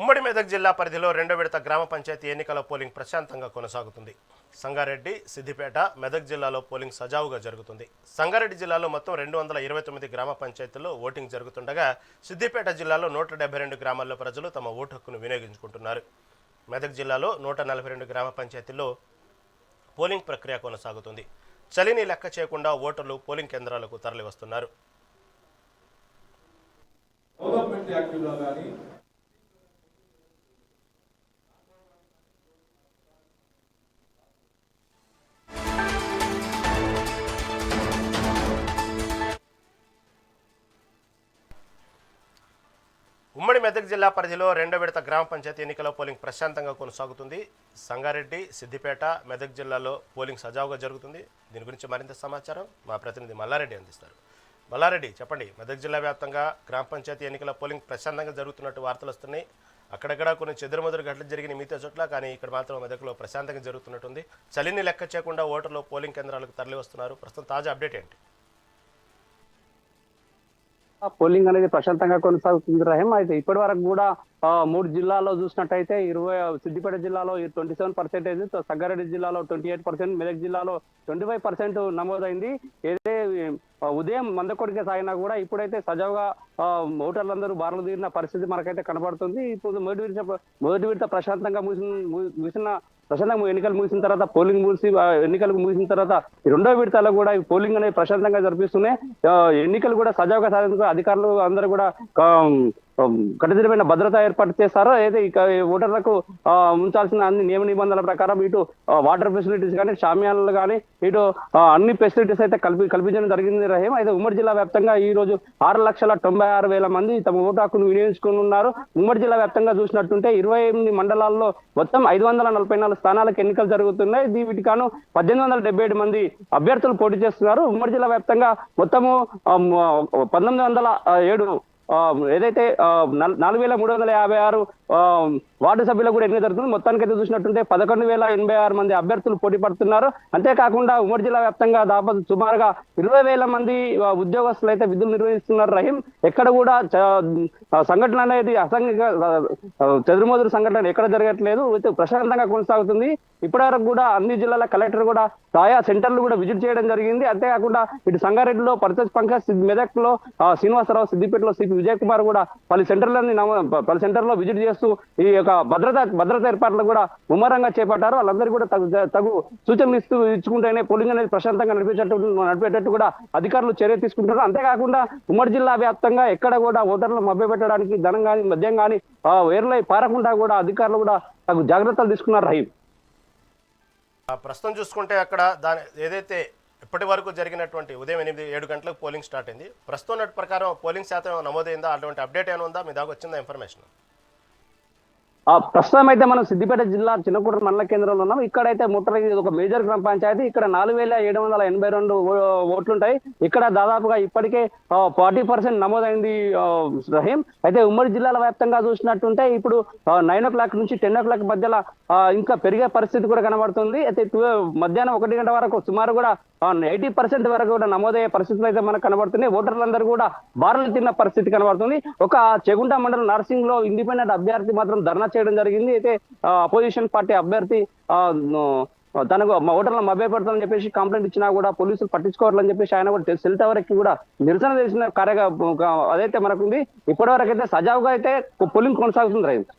ఉమ్మడి మెదక్ జిల్లా పరిధిలో రెండో విడత గ్రామ పంచాయతీ ఎన్నికల పోలింగ్ ప్రశాంతంగా కొనసాగుతుంది. సంగారెడ్డి సిద్దిపేట మెదక్ జిల్లాలో పోలింగ్ సజావుగా జరుగుతుంది. సంగారెడ్డి జిల్లాలో మొత్తం రెండు వందల ఇరవై తొమ్మిది గ్రామ పంచాయతీల్లో ఓటింగ్ జరుగుతుండగా సిద్దిపేట జిల్లాలో నూట డెబ్బై రెండు గ్రామాల్లో ప్రజలు తమ ఓటు హక్కును వినియోగించుకుంటున్నారు. మెదక్ జిల్లాలో నూట నలభై రెండు గ్రామ పంచాయతీల్లో పోలింగ్ ప్రక్రియ కొనసాగుతుంది. చలిని లెక్క చేయకుండా ఓటర్లు పోలింగ్ కేంద్రాలకు తరలివస్తున్నారు. ఉమ్మడి మెదక్ జిల్లా పరిధిలో రెండో విడత గ్రామ పంచాయతీ ఎన్నికల పోలింగ్ ప్రశాంతంగా కొనసాగుతుంది. సంగారెడ్డి సిద్దిపేట మెదక్ జిల్లాలో పోలింగ్ సజావుగా జరుగుతుంది. దీని గురించి మరింత సమాచారం మా ప్రతినిధి మల్లారెడ్డి అందిస్తారు. మల్లారెడ్డి చెప్పండి మెదక్ జిల్లా వ్యాప్తంగా గ్రామ పంచాయతీ ఎన్నికల పోలింగ్ ప్రశాంతంగా జరుగుతున్నట్టు వార్తలు వస్తున్నాయి. అక్కడక్కడ కొన్ని చెదురుమదురు ఘటనలు జరిగిన మిగతా చోట్ల కానీ ఇక్కడ మాత్రం మెదక్లో ప్రశాంతంగా జరుగుతున్నట్టుంది. చలిని లెక్క చేయకుండా ఓటర్లు పోలింగ్ కేంద్రాలకు తరలి వస్తున్నారు ప్రస్తుతం తాజా అప్డేట్ ఏంటి? పోలింగ్ అనేది ప్రశాంతంగా కొనసాగుతుంది రహీం. అయితే ఇప్పటి వరకు కూడా మూడు జిల్లాల్లో చూసినట్టయితే ఇరవై సిద్దిపేట జిల్లాలో ట్వంటీ సెవెన్ పర్సెంటేజ్ సంగారెడ్డి జిల్లాలో ట్వంటీ ఎయిట్ పర్సెంట్ మెదక్ జిల్లాలో ట్వంటీ ఫైవ్ పర్సెంట్ నమోదైంది. ఏదే ఉదయం మందకొడికే సాగినా కూడా ఇప్పుడైతే సజావుగా ఓటర్లందరూ బారులు తీరిన పరిస్థితి మనకైతే కనబడుతుంది. ఇప్పుడు మొదటి విడత మొదటి విడత ప్రశాంతంగా ముగిసిన ముగిసిన ప్రశాంతంగా ఎన్నికలు ముగిసిన తర్వాత పోలింగ్ ముగిసి ఎన్నికలు ముగిసిన తర్వాత రెండో విడతలో కూడా ఈ పోలింగ్ అనేది ప్రశాంతంగా జరిపిస్తున్నాయి ఎన్నికలు కూడా సజావుగా సాధించుకో అధికారులు అందరూ కూడా కఠినమైన భద్రత ఏర్పాటు చేస్తారో అయితే ఇక ఓటర్లకు ఉంచాల్సిన అన్ని నియమ నిబంధనల ప్రకారం ఇటు వాటర్ ఫెసిలిటీస్ కానీ షామియానాలు కానీ ఇటు అన్ని ఫెసిలిటీస్ అయితే కల్పి కల్పించడం జరిగింది రహీం. అయితే ఉమ్మడి జిల్లా వ్యాప్తంగా ఈ రోజు ఆరు లక్షల తొంభై ఆరు వేల మంది తమ ఓటు హక్కును వినియోగించుకున్నారు ఉమ్మడి జిల్లా వ్యాప్తంగా చూసినట్టుంటే ఇరవై ఎనిమిది మండలాల్లో మొత్తం ఐదు వందల నలభై నాలుగు స్థానాలకు ఎన్నికలు జరుగుతున్నాయి. దీ- పద్దెనిమిది వందల డెబ్బై ఏడు మంది అభ్యర్థులు పోటీ చేస్తున్నారు. ఉమ్మడి జిల్లా వ్యాప్తంగా మొత్తము పంతొమ్మిది వందల ఏడు ఏదైతే నాలుగు వేల మూడు వందల యాభై ఆరు ఆ, వార్డు సభ్యులకు కూడా ఎన్నిక జరుగుతుంది. మొత్తానికి అయితే చూసినట్టుంటే పదకొండు వేల ఎనభై ఆరు మంది అభ్యర్థులు పోటీ పడుతున్నారు. అంతేకాకుండా ఉమ్మడి జిల్లా వ్యాప్తంగా దాదాపు సుమారుగా ఇరవై వేల మంది ఉద్యోగస్తులు అయితే విధులు నిర్వహిస్తున్నారు. రహీం ఎక్కడ కూడా చ- సంఘటన అనేది అసంఘిక ఆ, చెదురుమదురు సంఘటన ఎక్కడ జరగట్లేదు. అయితే ప్రశాంతంగా కొనసాగుతుంది. ఇప్పటివరకు కూడా అన్ని జిల్లాల కలెక్టర్ కూడా ఆయా సెంటర్లు కూడా విజిట్ చేయడం జరిగింది. అంతేకాకుండా ఇటు సంగారెడ్డిలో పరతజ్ పంకజ్ మెదక్లో శ్రీనివాసరావు సిద్దిపేటలో సిపి విజయ్ కుమార్ కూడా పలు సెంటర్లని పలు సెంటర్లో విజిట్ చేస్తూ ఈ యొక్క భద్రత భద్రత ఏర్పాట్లు కూడా ముమ్మరంగా చేపట్టారు. వాళ్ళందరూ కూడా తగు తగు సూచనలు ఇస్తూ ఇచ్చుకుంటేనే పోలింగ్ అనేది ప్రశాంతంగా నడిపేటట్టు నడిపేటట్టు కూడా అధికారులు చర్య తీసుకుంటున్నారు. అంతేకాకుండా ఉమ్మడి జిల్లా వ్యాప్తంగా ఎక్కడ కూడా ఓటర్లు మభ్యపెట్టడానికి ధనం కానీ మద్యం కానీ వేర్లై పారకుండా కూడా అధికారులు కూడా తగు జాగ్రత్తలు తీసుకున్నారు. రహీం ప్రస్తుతం చూసుకుంటే అక్కడ దాని ఏదైతే ఇప్పటి వరకు జరిగినటువంటి ఉదయం ఎనిమిది ఏడు గంటలకు పోలింగ్ స్టార్ట్ అయింది. ప్రస్తుతం ప్రకారం పోలింగ్ శాతం నమోదైందా? అటువంటి అప్డేట్ ఏమైనా ఉందా? మీ దాకా వచ్చిందా ఇన్ఫర్మేషన్? ప్రస్తుతం అయితే మనం సిద్దిపేట జిల్లా చిన్నకూట మండల కేంద్రంలో ఉన్నాం. ఇక్కడైతే ముట్టల ఒక మేజర్ గ్రామ పంచాయతీ. ఇక్కడ నాలుగు వేల ఏడు వందల ఎనభై రెండు ఓట్లుంటాయి. ఇక్కడ దాదాపుగా ఇప్పటికే ఫార్టీ పర్సెంట్ నమోదైంది రహీం. అయితే ఉమ్మడి జిల్లాల వ్యాప్తంగా చూసినట్టుంటే ఇప్పుడు నైన్ ఓ క్లాక్ నుంచి టెన్ ఓ క్లాక్ మధ్యలో ఇంకా పెరిగే పరిస్థితి కూడా కనబడుతుంది. అయితే మధ్యాహ్నం ఒకటి గంట వరకు సుమారు కూడా ఎయిటీ పర్సెంట్ వరకు కూడా నమోదయ్యే పరిస్థితులు అయితే మనకు కనబడుతున్నాయి. ఓటర్లందరూ కూడా బారులు తిన్న పరిస్థితి కనబడుతుంది. ఒక చెగుంట మండలం నర్సింగ్లో ఇండిపెండెంట్ అభ్యర్థి మాత్రం ధర్నా చేయడం జరిగింది. అయితే అపోజిషన్ పార్టీ అభ్యర్థి తనకు మా ఓటర్లను మభ్యపెడతానని చెప్పేసి కంప్లైంట్ ఇచ్చినా కూడా పోలీసులు పట్టించుకోవాలని చెప్పేసి ఆయన కూడా సెల్ టవర్ ఎక్కి కూడా నిరసన చేసిన కార్య అదైతే మనకుంది ఇప్పటి వరకు అయితే సజావుగా అయితే పోలింగ్ కొనసాగుతుంది రైతు.